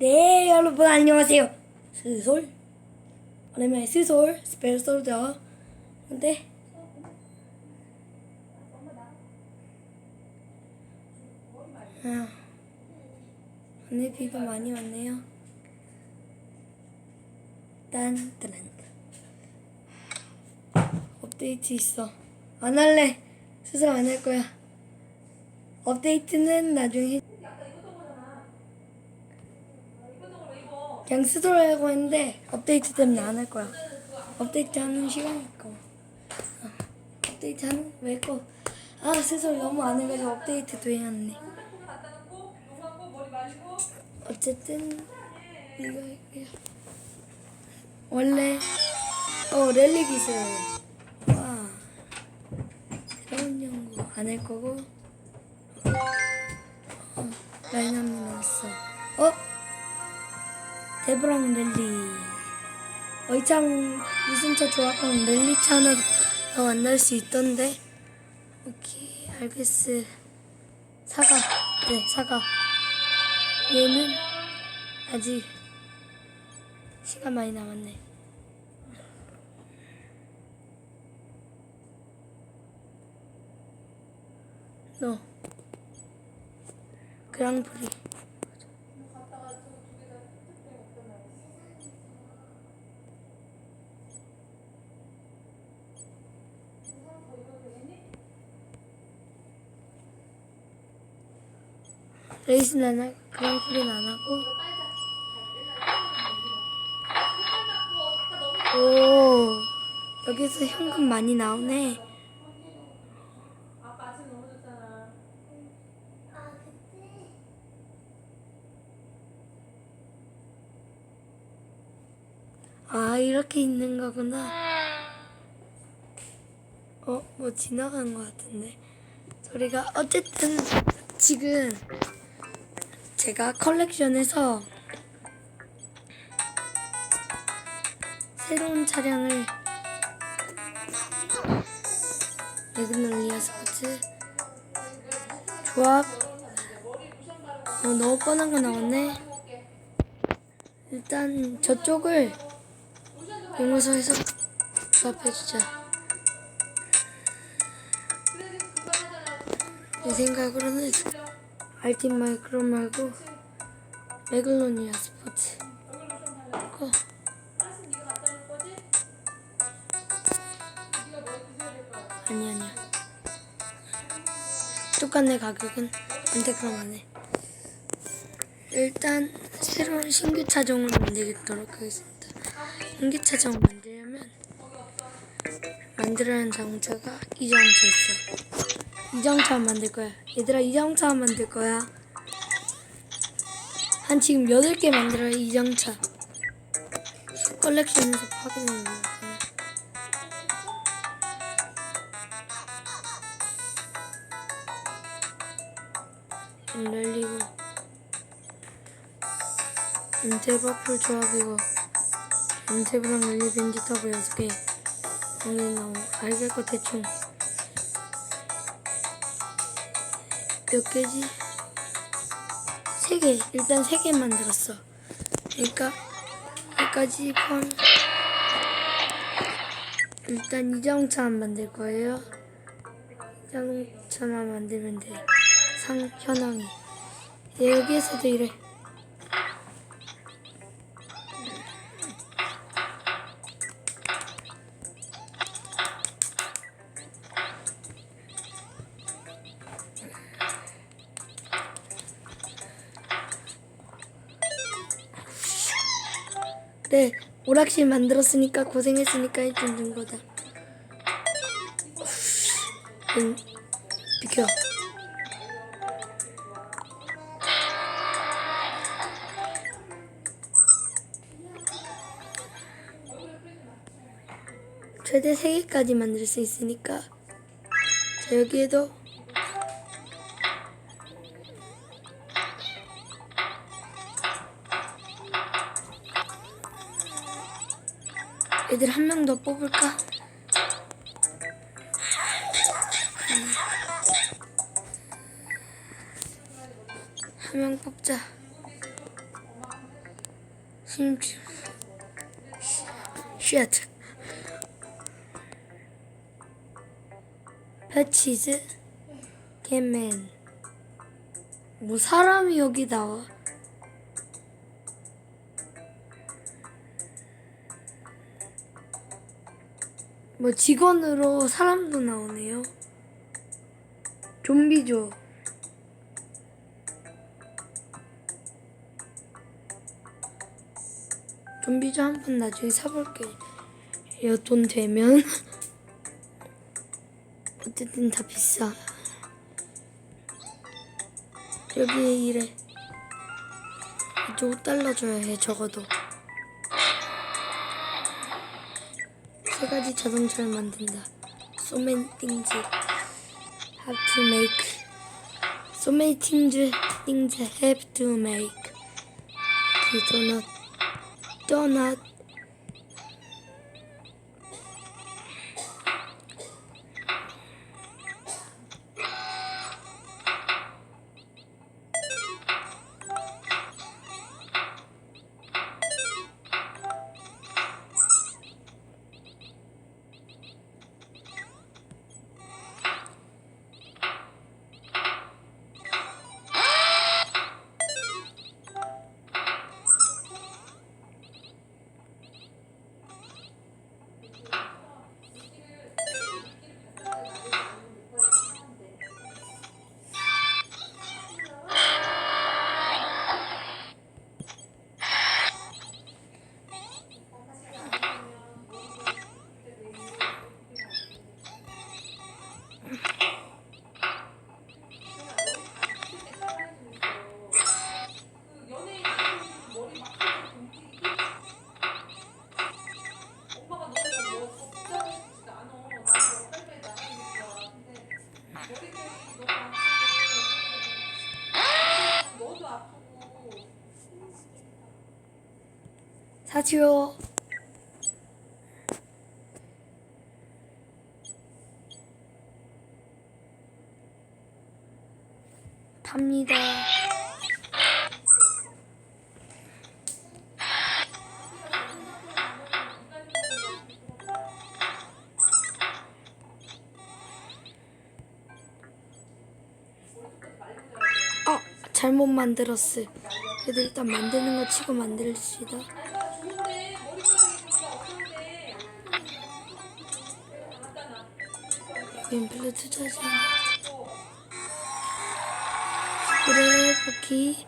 네, 여러분 안녕하세요. 스솔. 오랜만에 스솔 스펠솔더. 근데 아, 오늘 비가 많이 왔네요. 딴딴. 업데이트 있어. 안 할래. 스솔 안할 거야. 업데이트는 나중에. 그냥 쓰더라고 했는데 업데이트 때문에 안 할 거야. 업데이트 하는 시간이 있고. 어, 업데이트 하는 왜 있고. 아 스스로 너무 안 해가지고 업데이트도 해야 하네. 어쨌든 이거 할게요. 원래 어 랠리 기술 와 새로운 연구 안 할 거고 어, 라인업이 나왔어. 어? 데브랑 랠리. 어이창 무슨 차 조합하면 랠리 차 하나 더 만날 수 있던데? 오케이 알겠어. 사과. 네 사과. 얘는 아직 시간 많이 남았네. 너. 그랑프리 레이스는 안 하고 그랑프리는 안 하고. 오 여기서 현금 많이 나오네. 아 이렇게 있는 거구나. 어 뭐 지나간 것 같은데. 소리가 어쨌든 지금 제가 컬렉션에서 새로운 차량을 레그널리아 스포츠 조합 어, 너무 뻔한 거 나왔네. 일단 저쪽을 용어서에서 조합해주자. 내 생각으로는 알팀 마이크로 말고 레글로니아 스포츠. 거 아니 아니야. 똑같네 가격은 근데 그럼 안해. 일단 새로운 신규 차종을 만들도록 하겠습니다. 신규 차종을 만들려면 만들어야 하는 자동차가 이 자동차 있어 이 자동차 만들 거야. 얘들아 이 자동차 만들 거야. 한 지금 8개 만들어야 이 자동차 컬렉션에서 확인해 거야. 랠리고. 엔테버풀 조합이고 엔테브랑 랠리 벤지 타고 6개 여기 나오고 알겠고 대충 몇 개지? 세 개. 일단 세 개 만들었어. 그러니까 여기까지 폰. 일단 이 자동차만 만들 거예요. 이 자동차만 만들면 돼. 상 현황이. 얘 여기에서도 이래. 그래 오락실 만들었으니까 고생했으니까 해준 준 거다. 응, 비켜. 최대 3개까지 만들 수 있으니까 자 여기에도 애들 한 명 더 뽑을까? 한 명 뽑자. 심지 쉣 패치즈 개맨 뭐 사람이 여기 나와 뭐 직원으로 사람도 나오네요. 좀비죠. 좀비죠. 한 번 나중에 사볼게요. 돈 되면. 어쨌든 다 비싸. 여기 이래. 이쪽 5달러 줘야 해 적어도 세 가지 자동차를 만든다 So many things have to make So many things things have to make 그 도넛 도넛 사지요. 팝니다. 아 잘못 만들었어 그래도 일단 만드는 거 치고 만들시다 윈플레 투자지 19렙 바퀴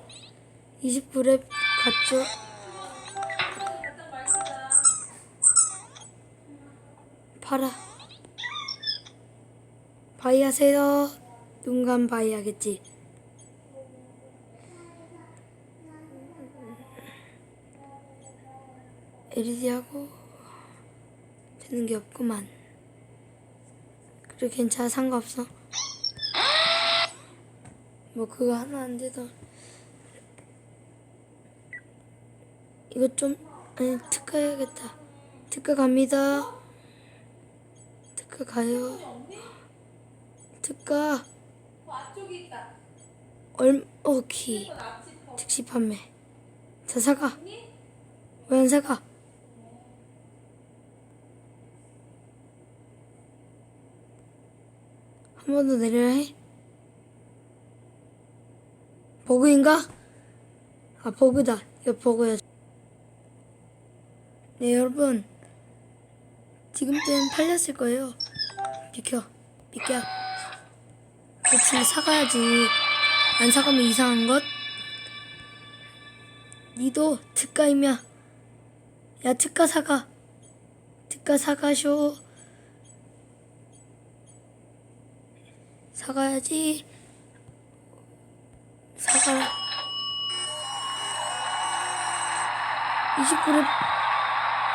29렙 갔죠. 팔아. 바이 하세요. 눈감 바이 하겠지. LED 하고 되는 게 없구만 그래 괜찮아 상관없어. 뭐 그거 하나 안 되던 이거 좀 아니 특가 해야겠다. 특가 갑니다. 특가 가요. 특가. 얼 오케이. 특시 판매. 자 사가 왜 안 사가 한 번 더 내려야 해? 버그인가? 아 버그다. 이거 버그야 네 여러분. 지금쯤 팔렸을 거예요. 비켜. 비켜. 그렇지 사가야지. 안 사가면 이상한 것? 니도 특가이며. 야 특가 사가. 특가 사가쇼 사가야지. 사가라 29렙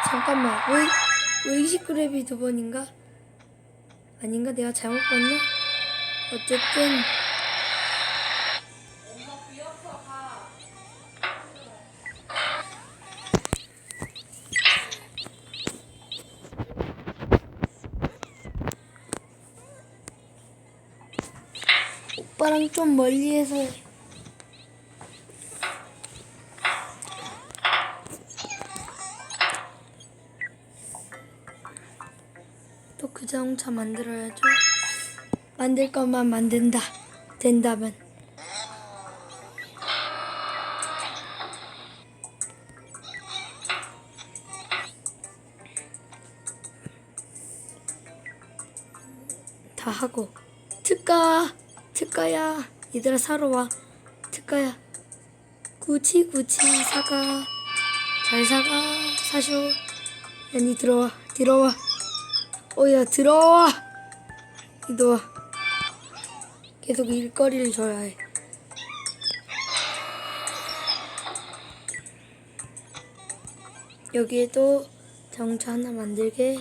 잠깐만. 왜, 왜 29렙이 두 번인가? 아닌가? 내가 잘못 봤나? 어쨌든 좀 멀리에서 또 그 자동차 만들어야죠. 만들 것만 만든다. 된다면. 다 하고 특가 특가야 얘들아 사러 와. 특가야 구치 구치 사가. 잘 사가 사쇼. 야니 들어와 들어와. 어야 들어와. 이도 와. 계속 일거리를 줘야 해. 여기에도 자동차 하나 만들게.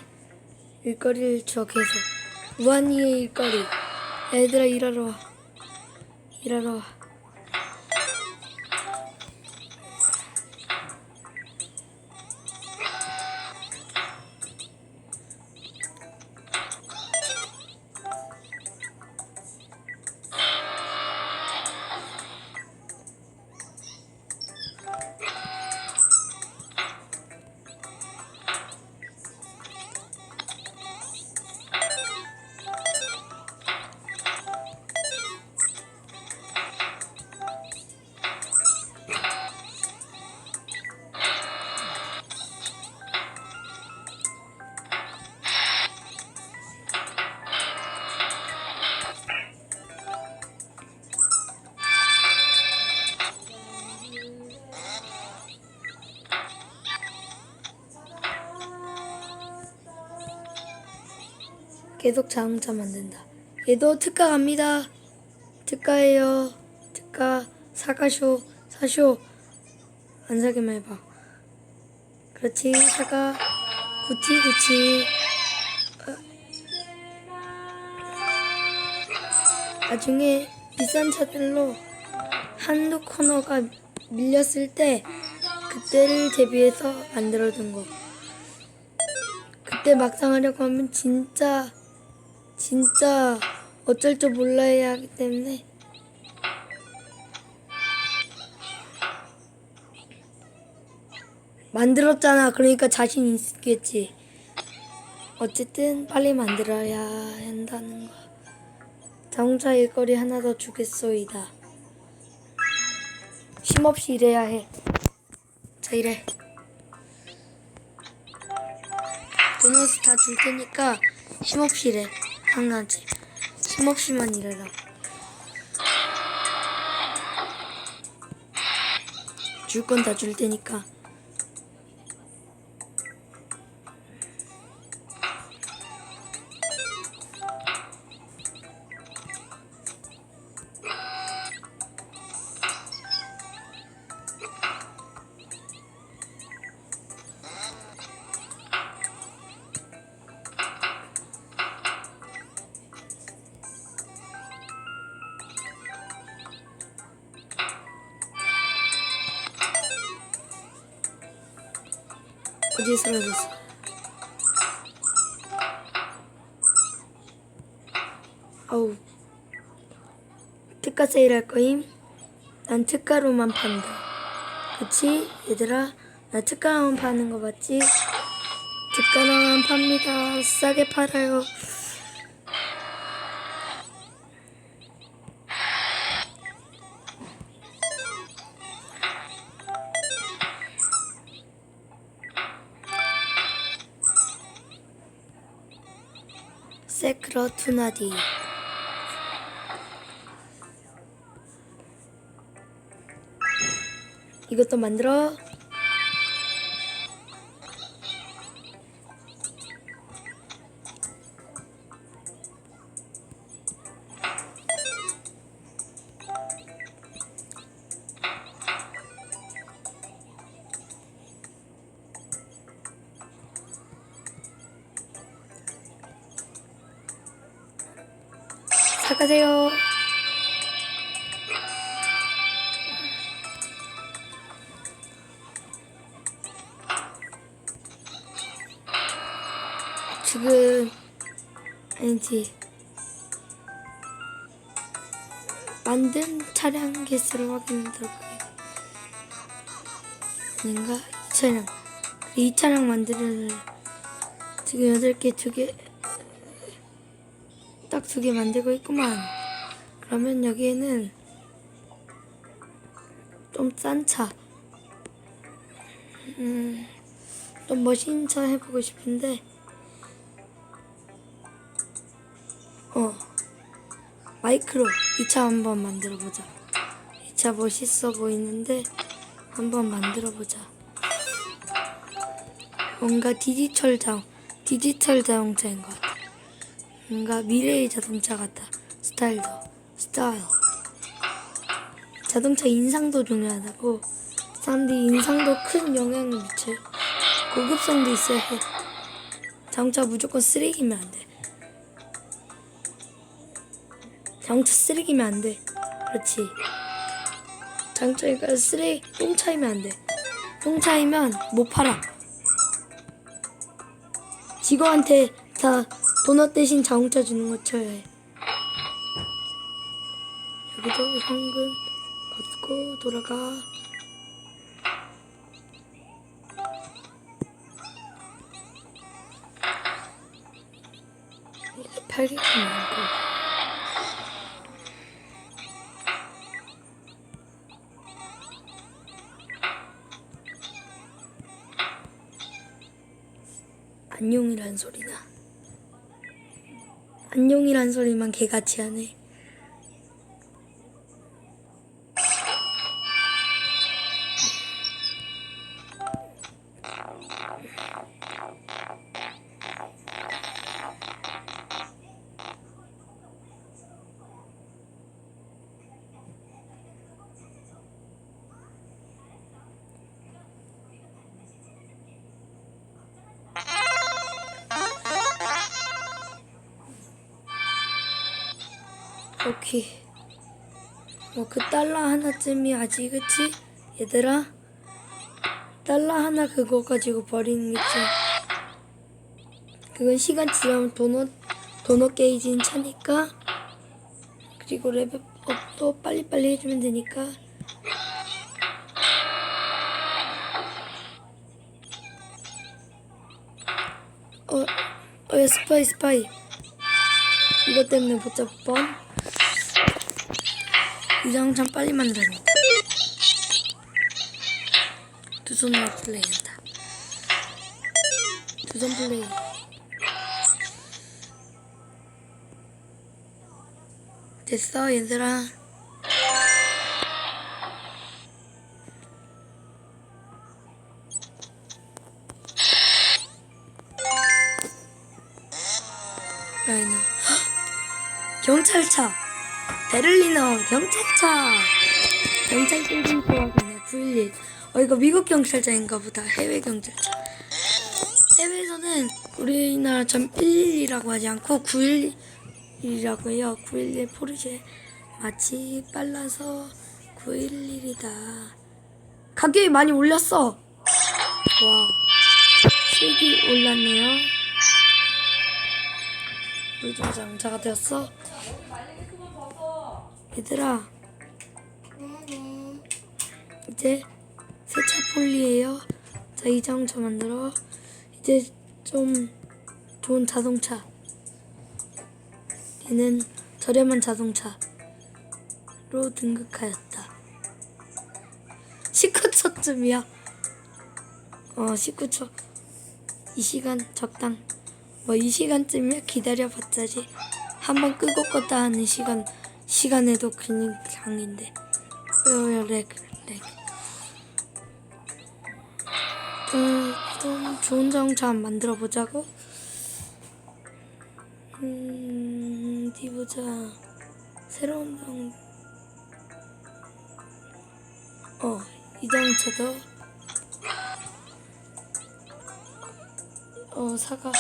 일거리를 줘 계속. 무한히의 일거리 얘들아 일하러 와. 일하러 와 계속 자동차 만든다. 얘도 특가 갑니다. 특가예요. 특가 사가쇼 사쇼 안 사기만 해봐. 그렇지 사가 구치 구치. 어. 나중에 비싼 차들로 한두 코너가 밀렸을 때 그때를 대비해서 만들어둔 거. 그때 막상 하려고 하면 진짜 진짜 어쩔 줄 몰라야 하기 때문에 만들었잖아. 그러니까 자신 있겠지. 어쨌든 빨리 만들어야 한다는 거. 자동차 일거리 하나 더 주겠소이다. 쉼없이 일해야 해. 자 일해. 보너스 다 줄 테니까 쉼없이 일해. 한 가지. 쉼없이만 일해라. 줄 건 다 줄 테니까. 어디에 쓰러졌어? 어우 특가 세일할 거임? 난 특가로만 판다 그치 얘들아 나 특가로만 파는 거 맞지? 특가로만 팝니다 싸게 팔아요 투나디. 이것도 만들어 만든 차량 개수를 확인하도록 해요. 아닌가? 이 차량 이 차량 만드는 지금 8개 2개 딱 두 개 만들고 있구만. 그러면 여기에는 좀 싼 차. 음, 좀 멋있는 차 해보고 싶은데, 마이크로 이차 한번 만들어 보자. 이차 멋있어 보이는데, 한번 만들어 보자. 뭔가 디지털 자 디지털 자동차인 것 같아. 뭔가 미래의 자동차 같아. 스타일도 스타일. 자동차 인상도 중요하다고. 사람들이 인상도 큰 영향을 미쳐. 고급성도 있어야 해. 자동차 무조건 쓰레기면 안 돼. 자동차 쓰레기면 안 돼. 그렇지. 자동차가 쓰레기 똥 차이면 안 돼. 똥 차이면 못 팔아. 직원한테 다 도넛 대신 자동차 주는 거 쳐야 해. 여기도 현금 받고 돌아가. 팔겠구나. 안녕이란 소리나. 안녕이란 소리만 개같이 하네. 오케이. 뭐 그 달러 하나쯤이 아직 그치? 얘들아? 달러 하나 그거 가지고 버리는 게 좀. 그건 시간 지나면 도넛, 도넛 게이지는 차니까. 그리고 레벨업도 빨리빨리 해주면 되니까. 어, 어, 야, 스파이, 스파이. 이것 때문에 못 잡을 뻔. 유장창 빨리 만들어야겠다. 두 손으로 플레이한다. 두 손 플레이. 됐어, 얘들아. 라이너. 경찰차. 베를리너 경찰차. 경찰 땡땡코가 그냥 911. 어 이거 미국 경찰차인가 보다. 해외 경찰차. 해외에서는 우리나라처럼 112라고 하지 않고 911이라고 해요. 911 포르쉐. 마치 빨라서 911이다. 가격이 많이 올렸어. 와. 수익이 올랐네요. 물자장자가 되었어. 얘들아. 이제 세차 폴리예요. 자, 이 자동차 만들어. 이제 좀 좋은 자동차. 얘는 저렴한 자동차로 등극하였다. 19초쯤이야. 어, 19초. 이 시간 적당. 뭐 이 시간쯤이야 기다려봤자지. 한번 끄고 껐다 하는 시간 시간에도 그냥. 왜요 렉 렉. 음, 좀 좋은 자동차 만들어 보자고. 음, 어디 보자. 새로운 장. 어, 이 자동차도. 어, 사과.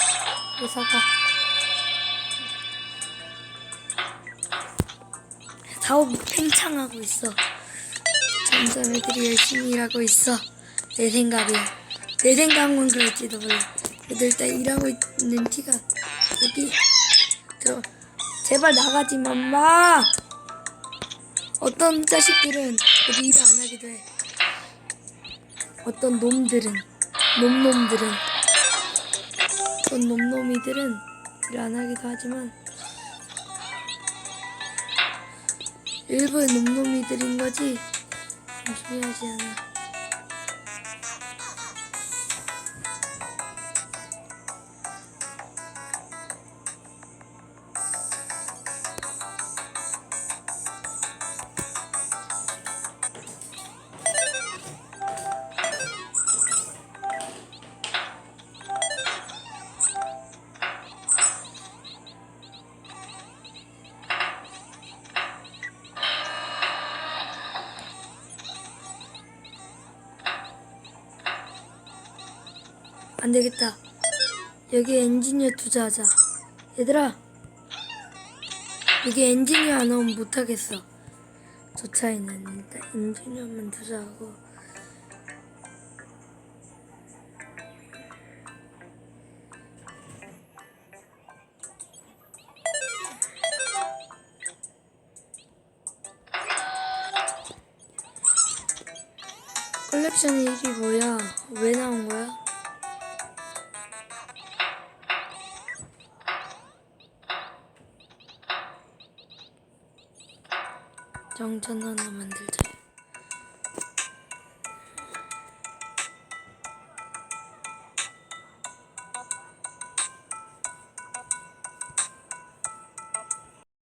이 사과. 사업 팽창하고 있어. 점점 애들이 열심히 일하고 있어. 내 생각이야. 내 생각은 그럴지도 몰라. 애들 다 일하고 있는 티가 여기 들어. 제발 나가지만 마. 어떤 자식들은 어디 일을 안 하기도 해. 어떤 놈들은 놈놈들은 어떤 놈놈이들은 일안 하기도 하지만 일부러 놈놈이 들인 거지? 중요하지 않아 안 되겠다. 여기 엔지니어 투자하자. 얘들아, 여기 엔지니어 안 오면 못하겠어. 저 차이는 일단 엔지니어만 투자하고. 컬렉션 1이 뭐야? 왜 나온 거야? 정전 하나 만들자.